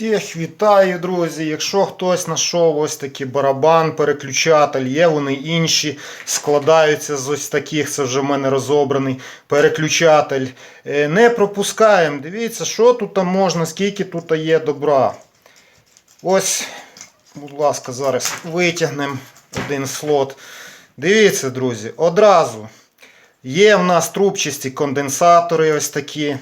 Всіх вітаю, друзі. Якщо хтось знайшов ось такий барабан, переключатель, є вони інші, складаються з ось таких, це вже в мене розобраний переключатель. Е, Не пропускаємо. Дивіться, що тут можна, скільки тут є добра. Ось, будь ласка, зараз витягнемо один слот. Дивіться, друзі, одразу. Є в нас трубчасті конденсатори ось такі.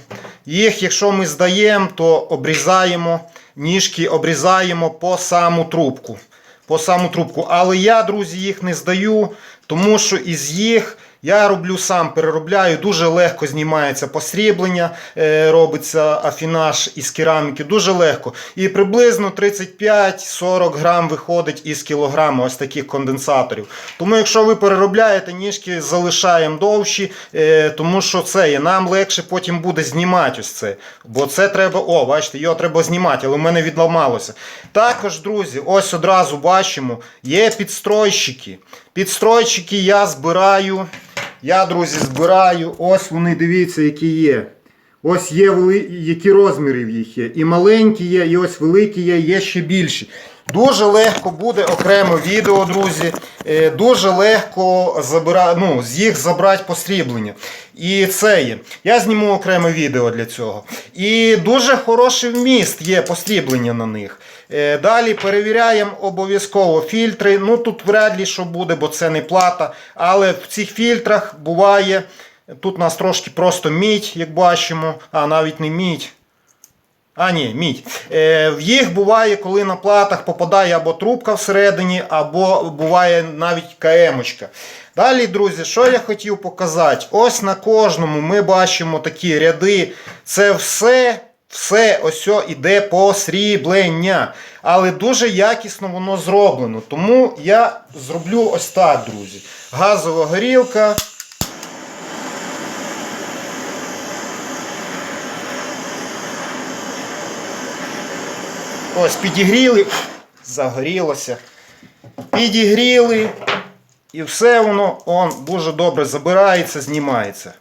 Їх, якщо ми здаємо, то обрізаємо, ніжки обрізаємо по саму трубку. По саму трубку. Але я, друзі, їх не здаю, тому що із їх я роблю сам, переробляю, дуже легко знімається посріблення, е, робиться афінаж із кераміки, дуже легко. І приблизно 35-40 грам виходить із кілограма ось таких конденсаторів. Тому якщо ви переробляєте ніжки, залишаємо довші, е, тому що це є. Нам легше потім буде знімати ось це. Бо це треба, о, бачите, його треба знімати, але в мене відламалося. Також, друзі, ось одразу бачимо, є підстройщики. Підстройщики я збираю. Я, друзі, збираю. Ось вони, дивіться, які є. Ось є які розміри в їх є. І маленькі є, і ось великі є, є ще більші. Дуже легко буде окреме відео, друзі. Е, Дуже легко забира... ну, з їх забрати посріблення. І це є. Я зніму окреме відео для цього. І дуже хороший вміст є посріблення на них. Е, Далі перевіряємо обов'язково фільтри. Ну тут вряд ли що буде, бо це не плата. Але в цих фільтрах буває. Тут у нас трошки просто мідь, як бачимо, а навіть не мідь. А, ні, мідь. Е, в їх буває, коли на платах попадає або трубка всередині, або буває навіть КМочка. Далі, друзі, що я хотів показати? Ось на кожному ми бачимо такі ряди. Це все. Все ось іде посріблення. Але дуже якісно воно зроблено. Тому я зроблю ось так, друзі. Газова горілка. Ось підігріли, загорілося. Підігріли. І все воно он, дуже добре забирається, знімається.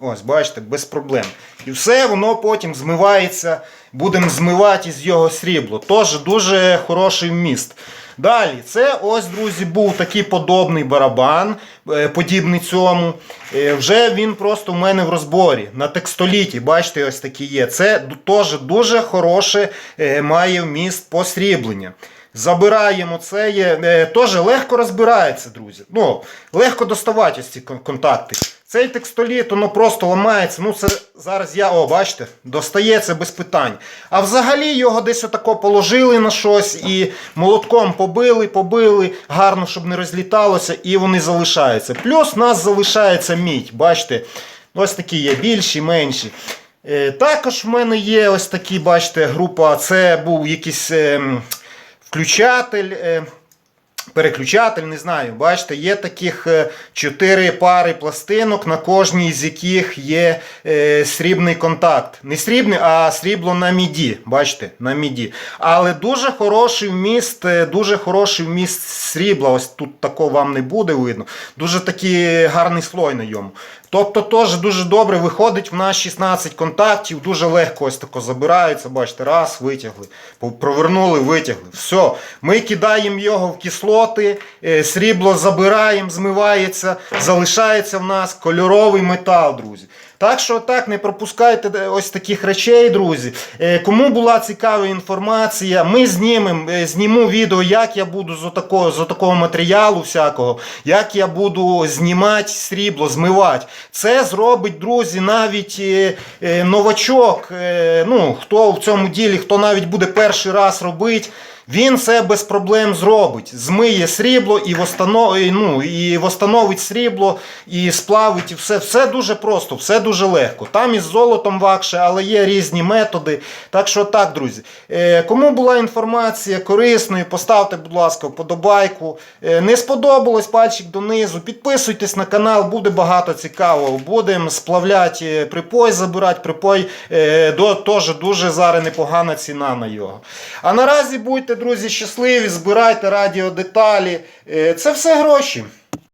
Ось, бачите, без проблем. І все воно потім змивається, будемо змивати із його срібло. Тож дуже хороший вміст. Далі, це ось, друзі, був такий подобний барабан, е, подібний цьому. Е, Вже він просто в мене в розборі. На текстоліті, бачите, ось такі є. Це теж дуже хороше е, має вміст посріблення. Забираємо це є. е, Теж легко розбирається, друзі. Ну, легко доставати ці контакти. Цей текстоліт, воно просто ламається. Ну, це зараз я, о, бачите, достається без питань. А взагалі його десь отако положили на щось і молотком побили, побили, гарно, щоб не розліталося, і вони залишаються. Плюс у нас залишається мідь. Бачите, ось такі є більші, менші. Е, Також в мене є ось такі, бачите, група. Це був якийсь ем, включатель. Переключатель, не знаю, бачите, є таких е, чотири пари пластинок, на кожній з яких є е, срібний контакт. Не срібний, а срібло на міді. Бачите, на міді. Але дуже хороший вміст, е, дуже хороший вміст срібла. Ось тут такого вам не буде видно. Дуже такий гарний слой на ньому. Тобто теж дуже добре виходить в нас 16 контактів, дуже легко ось тако забирається. Бачите, раз, витягли, провернули, витягли. Все. Ми кидаємо його в кислоти, е, срібло забираємо, змивається, залишається в нас кольоровий метал, друзі. Так що так, не пропускайте е, ось таких речей, друзі. Е, Кому була цікава інформація, ми знімемо, зніму відео, як я буду з отакого, з отакого матеріалу всякого, як я буду знімати срібло, змивати. Це зробить, друзі, навіть новачок, ну, хто в цьому ділі, хто навіть буде перший раз робити. Він це без проблем зробить. Змиє срібло і восстановить, ну, і восстановить срібло, і сплавить, і все. Все дуже просто, все дуже легко. Там із золотом вакше, але є різні методи. Так що так, друзі. Е, кому була інформація корисною, поставте, будь ласка, вподобайку. Е, не сподобалось пальчик донизу. Підписуйтесь на канал, буде багато цікавого. Будемо сплавляти е, припой, забирати припой. Теж дуже зараз непогана ціна на його. А наразі будьте, друзі, щасливі, збирайте радіодеталі. Е, Це все гроші.